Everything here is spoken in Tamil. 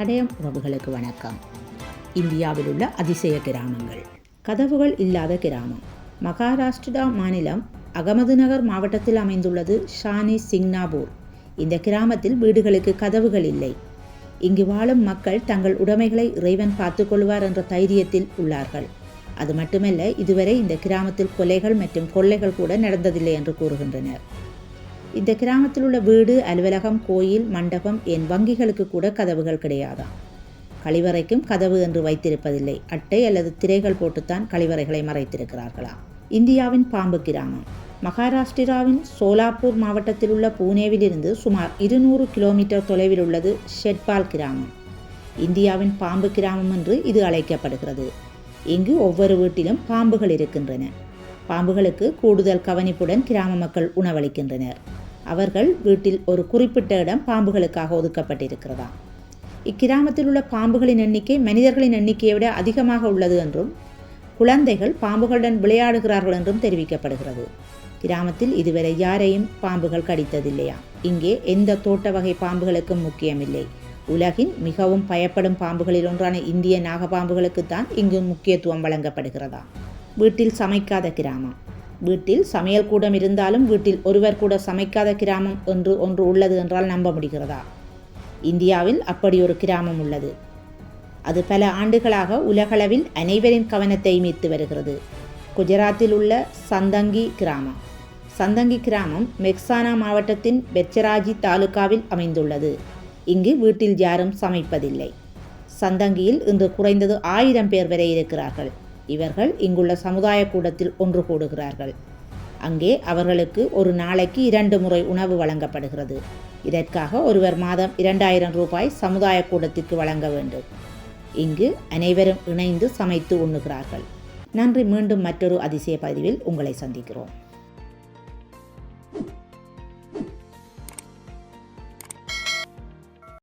தடயம் உறவுகளுக்கு வணக்கம். இந்தியாவில் உள்ள அதிசய கிராமங்கள். கதவுகள் இல்லாத கிராமம். மகாராஷ்டிரா மாநிலம் அகமதுநகர் மாவட்டத்தில் அமைந்துள்ளது ஷானி சிங்னாபூர். இந்த கிராமத்தில் வீடுகளுக்கு கதவுகள் இல்லை. இங்கு வாழும் மக்கள் தங்கள் உடைமைகளை இறைவன் பார்த்து கொள்வார் என்ற தைரியத்தில் உள்ளார்கள். அது மட்டுமல்ல இதுவரை இந்த கிராமத்தில் கொலைகள் மற்றும் கொள்ளைகள் கூட நடந்ததில்லை என்று கூறுகின்றனர். இந்த கிராமத்தில் உள்ள வீடு அலுவலகம் கோயில் மண்டபம் என் வங்கிகளுக்கு கூட கதவுகள் கிடையாதாம் கழிவறைக்கும் கதவு என்று வைத்திருப்பதில்லை. அட்டை அல்லது திரைகள் போட்டுத்தான் கழிவறைகளை மறைத்திருக்கிறார்களா? இந்தியாவின் பாம்பு கிராமம். மகாராஷ்டிராவின் சோலாப்பூர் மாவட்டத்தில் உள்ள பூனேவிலிருந்து சுமார் இருநூறு கிலோமீட்டர் தொலைவில் உள்ளது ஷெட்பால் கிராமம். இந்தியாவின் பாம்பு கிராமம் என்று இது அழைக்கப்படுகிறது. இங்கு ஒவ்வொரு வீட்டிலும் பாம்புகள் இருக்கின்றன. பாம்புகளுக்கு கூடுதல் கவனிப்புடன் கிராம மக்கள் உணவளிக்கின்றனர். அவர்கள் வீட்டில் ஒரு குறிப்பிட்ட இடம் பாம்புகளுக்காக ஒதுக்கப்பட்டிருக்கிறதா? இக்கிராமத்தில் உள்ள பாம்புகளின் எண்ணிக்கை மனிதர்களின் எண்ணிக்கையை விட அதிகமாக உள்ளது என்றும் குழந்தைகள் பாம்புகளுடன் விளையாடுகிறார்கள் என்றும் தெரிவிக்கப்படுகிறது. கிராமத்தில் இதுவரை யாரையும் பாம்புகள் கடித்ததில்லையா? இங்கே எந்த தோட்ட வகை பாம்புகளுக்கும் முக்கியமில்லை. உலகின் மிகவும் பயப்படும் பாம்புகளில் ஒன்றான இந்திய நாகப்பாம்புகளுக்குத்தான் இங்கு முக்கியத்துவம் வழங்கப்படுகிறதா? வீட்டில் சமைக்காத கிராமம். வீட்டில் சமையல் கூடம் இருந்தாலும் வீட்டில் ஒருவர் கூட சமைக்காத கிராமம் என்று ஒன்று உள்ளது என்றால் நம்ப முடிகிறதா? இந்தியாவில் அப்படி ஒரு கிராமம் உள்ளது. அது பல ஆண்டுகளாக உலகளவில் அனைவரின் கவனத்தை மீத்து வருகிறது. குஜராத்தில் உள்ள சந்தங்கி கிராமம். சந்தங்கி கிராமம் மெக்சானா மாவட்டத்தின் பெச்சராஜி தாலுகாவில் அமைந்துள்ளது. இங்கு வீட்டில் யாரும் சமைப்பதில்லை. சந்தங்கியில் இன்று குறைந்தது ஆயிரம் பேர் வரை இருக்கிறார்கள். இவர்கள் இங்குள்ள சமுதாய கூடத்தில் ஒன்று கூடுகிறார்கள். அங்கே அவர்களுக்கு ஒரு நாளைக்கு இரண்டு முறை உணவு வழங்கப்படுகிறது. இதற்காக ஒருவர் மாதம் இரண்டாயிரம் ரூபாய் சமுதாய கூடத்திற்கு வழங்க வேண்டும். இங்கு அனைவரும் இணைந்து சமைத்து உண்ணுகிறார்கள். நன்றி மீண்டும் மற்றொரு அதிசய பதிவில் உங்களை சந்திக்கிறோம்.